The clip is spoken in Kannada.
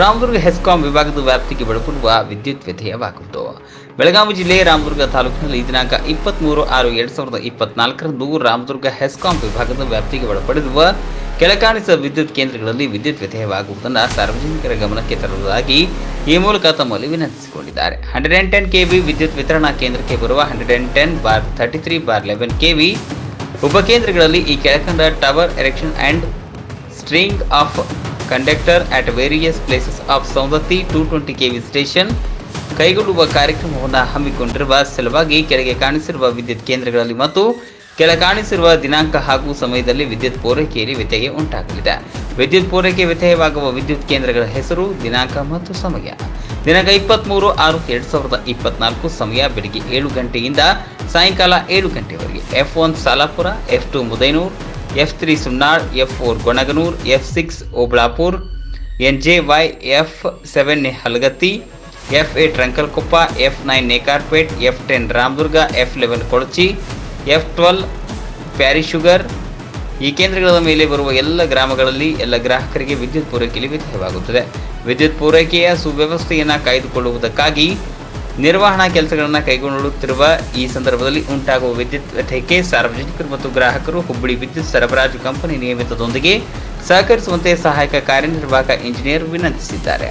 ರಾಮದುರ್ಗ ಹೆಸ್ಕಾಂ ವಿಭಾಗದ ವ್ಯಾಪ್ತಿಗೆ ಒಳಪಡುವ ವಿದ್ಯುತ್ ವ್ಯತ್ಯಯವಾಗುವುದು. ಬೆಳಗಾವಿ ಜಿಲ್ಲೆ ರಾಮದುರ್ಗ ತಾಲೂಕಿನಲ್ಲಿ ದಿನಾಂಕ ಇಪ್ಪತ್ತ್ಮೂರು ಆರು ಎರಡು ಸಾವಿರದ ಇಪ್ಪತ್ನಾಲ್ಕರಂದು ರಾಮದುರ್ಗ ಹೆಸ್ಕಾಂ ವಿಭಾಗದ ವ್ಯಾಪ್ತಿಗೆ ಒಳಪಡಿರುವ ಕೆಳಕಾಣಿಸುವ ವಿದ್ಯುತ್ ಕೇಂದ್ರಗಳಲ್ಲಿ ವಿದ್ಯುತ್ ವ್ಯತ್ಯಯವಾಗುವುದನ್ನು ಸಾರ್ವಜನಿಕರ ಗಮನಕ್ಕೆ ತರುವುದಾಗಿ ಈ ಮೂಲಕ ತಮ್ಮಲ್ಲಿ ವಿನಂತಿಸಿಕೊಂಡಿದ್ದಾರೆ. Hundred and ten K V ವಿದ್ಯುತ್ ವಿತರಣಾ ಕೇಂದ್ರಕ್ಕೆ ಬರುವ hundred and ten bar thirty three bar eleven K V ಉಪಕೇಂದ್ರಗಳಲ್ಲಿ ಈ ಕೆಳಕಂಡ tower erection and string of conductor at various places of Saundatti two twenty KV station ಕೈಗೊಳ್ಳುವ ಕಾರ್ಯಕ್ರಮವನ್ನು ಹಮ್ಮಿಕೊಂಡಿರುವ ಸಲುವಾಗಿ ಕೆಳಗೆ ಕಾಣಿಸಿರುವ ವಿದ್ಯುತ್ ಕೇಂದ್ರಗಳಲ್ಲಿ ಮತ್ತು ಕೆಳ ಕಾಣಿಸಿರುವ ದಿನಾಂಕ ಹಾಗೂ ಸಮಯದಲ್ಲಿ ವಿದ್ಯುತ್ ಪೂರೈಕೆಯಲ್ಲಿ ವ್ಯತ್ಯಯ ಉಂಟಾಗಲಿದೆ. ವಿದ್ಯುತ್ ಪೂರೈಕೆ ವ್ಯತ್ಯಯವಾಗುವ ವಿದ್ಯುತ್ ಕೇಂದ್ರಗಳ ಹೆಸರು, ದಿನಾಂಕ ಮತ್ತು ಸಮಯ. ದಿನಾಂಕ ಇಪ್ಪತ್ತ್ಮೂರು ಆರು ಎರಡು ಸಾವಿರದ ಇಪ್ಪತ್ನಾಲ್ಕು, ಸಮಯ ಬೆಳಿಗ್ಗೆ ಏಳು ಗಂಟೆಯಿಂದ ಸಾಯಂಕಾಲ ಏಳು ಗಂಟೆವರೆಗೆ. F one Salapur, F two Mudainur F three Sunnal F four Gonaganur, F six Obalapur, N J Y, F seven Halagatti, F eight Rankalkoppa, F nine Nekarpet, F ten Ramdurg, F eleven Kolachi F twelve Parry sugar ಈ ಕೇಂದ್ರಗಳ ಮೇಲೆ ಬರುವ ಎಲ್ಲ ಗ್ರಾಮಗಳಲ್ಲಿ ಎಲ್ಲ ಗ್ರಾಹಕರಿಗೆ ವಿದ್ಯುತ್ ಪೂರೈಕೆಯಲ್ಲಿ ವ್ಯತ್ಯವಾಗುತ್ತದೆ ವಿದ್ಯುತ್ ಪೂರೈಕೆಯ ಸುವ್ಯವಸ್ಥೆಯನ್ನು ಕಾಯ್ದುಕೊಳ್ಳುವುದಕ್ಕಾಗಿ ನಿರ್ವಹಣಾ ಕೆಲಸಗಳನ್ನು ಕೈಗೊಳ್ಳುತ್ತಿರುವ ಈ ಸಂದರ್ಭದಲ್ಲಿ ಉಂಟಾಗುವ ವಿದ್ಯುತ್ ವ್ಯತ್ಯಯಕ್ಕೆ ಸಾರ್ವಜನಿಕರು ಮತ್ತು ಗ್ರಾಹಕರು ಹುಬ್ಬಳ್ಳಿ ವಿದ್ಯುತ್ ಸರಬರಾಜು ಕಂಪನಿ ನಿಯಮಿತದೊಂದಿಗೆ ಸಹಕರಿಸುವಂತೆ ಸಹಾಯಕ ಕಾರ್ಯನಿರ್ವಾಹಕ ಇಂಜಿನಿಯರ್ ವಿನಂತಿಸಿದ್ದಾರೆ.